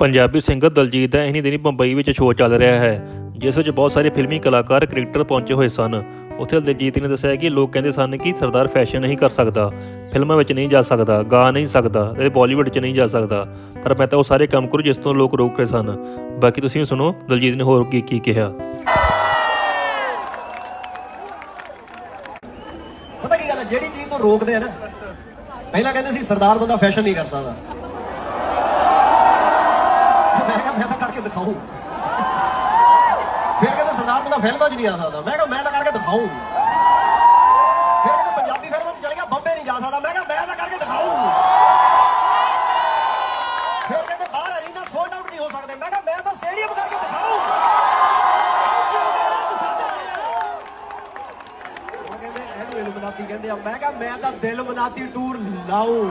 Punjabi singer Daljit ਦਾ ਇਨੀ ਦਿਨੀ ਬੰਬਈ ਵਿੱਚ ਸ਼ੋਅ ਚੱਲ ਰਿਹਾ ਹੈ, ਜਿਸ ਵਿੱਚ ਬਹੁਤ ਸਾਰੇ ਫਿਲਮੀ ਕਲਾਕਾਰ, ਕ੍ਰਿਕਟਰ ਪਹੁੰਚੇ ਹੋਏ ਸਨ। ਉੱਥੇ ਦਲਜੀਤ ਨੇ ਦੱਸਿਆ ਕਿ ਲੋਕ ਕਹਿੰਦੇ ਸਨ ਕਿ ਸਰਦਾਰ ਫੈਸ਼ਨ ਨਹੀਂ ਕਰ ਸਕਦਾ, ਫਿਲਮਾਂ ਵਿੱਚ ਨਹੀਂ ਜਾ ਸਕਦਾ, ਗਾ ਨਹੀਂ ਸਕਦਾ ਤੇ ਬਾਲੀਵੁੱਡ 'ਚ ਨਹੀਂ ਜਾ ਸਕਦਾ। ਪਰ ਮੈਂ ਤਾਂ ਉਹ ਸਾਰੇ ਕੰਮ ਕਰੂ ਜਿਸ ਤੋਂ ਲੋਕ ਰੋਕ ਰਹੇ ਸਨ। ਬਾਕੀ ਤੁਸੀਂ ਸੁਣੋ, ਦਲਜੀਤ ਨੇ ਹੋਰ ਕੀ ਕੀ ਕਿਹਾ। ਪਤਾ ਕੀ ਗੱਲ ਹੈ, ਜਿਹੜੀ ਚੀਜ਼ ਤੋਂ ਰੋਕਦੇ ਆ ਨਾ, ਪਹਿਲਾਂ ਕਹਿੰਦੇ ਸੀ ਸਰਦਾਰ ਬੰਦਾ ਫੈਸ਼ਨ ਨਹੀਂ ਕਰ ਸਕਦਾ। ਦਿਖਾਉਂ ਫਿਰ ਕਹਿੰਦੇ ਸਰਦਾਰ ਬੰਦਾ ਫਿਲਮਾਂ 'ਚ ਨਹੀਂ ਆ ਸਕਦਾ। ਮੈਂ ਕਿਹਾ, ਮੈਂ ਤਾਂ ਕਰਕੇ ਦਿਖਾਉਂ ਫਿਰ ਕਹਿੰਦੇ ਪੰਜਾਬੀ ਫਿਲਮਾਂ 'ਚ ਚਲੇ ਗਿਆ, ਬੰਬੇ ਨਹੀਂ ਜਾ ਸਕਦਾ। ਮੈਂ ਕਿਹਾ, ਮੈਂ ਤਾਂ ਕਰਕੇ ਦਿਖਾਉਂ ਫਿਰ ਕਹਿੰਦੇ ਬਾਹਰ ਅਰੀਨਾ ਸੋਲਡ ਆਊਟ ਨਹੀਂ ਹੋ ਸਕਦੇ। ਮੈਂ ਕਿਹਾ, ਮੈਂ ਤਾਂ ਸਟੇਡੀਅਮ ਕਰਕੇ ਦਿਖਾਉਂ ਉਹ ਕਹਿੰਦੇ ਇਹਨੂੰ ਇਲੂਮਨਾਤੀ ਕਹਿੰਦੇ ਆ। ਮੈਂ ਕਿਹਾ, ਮੈਂ ਤਾਂ ਦਿਲ ਮਨਾਤੀ ਟੂਰ ਲਾਉਂ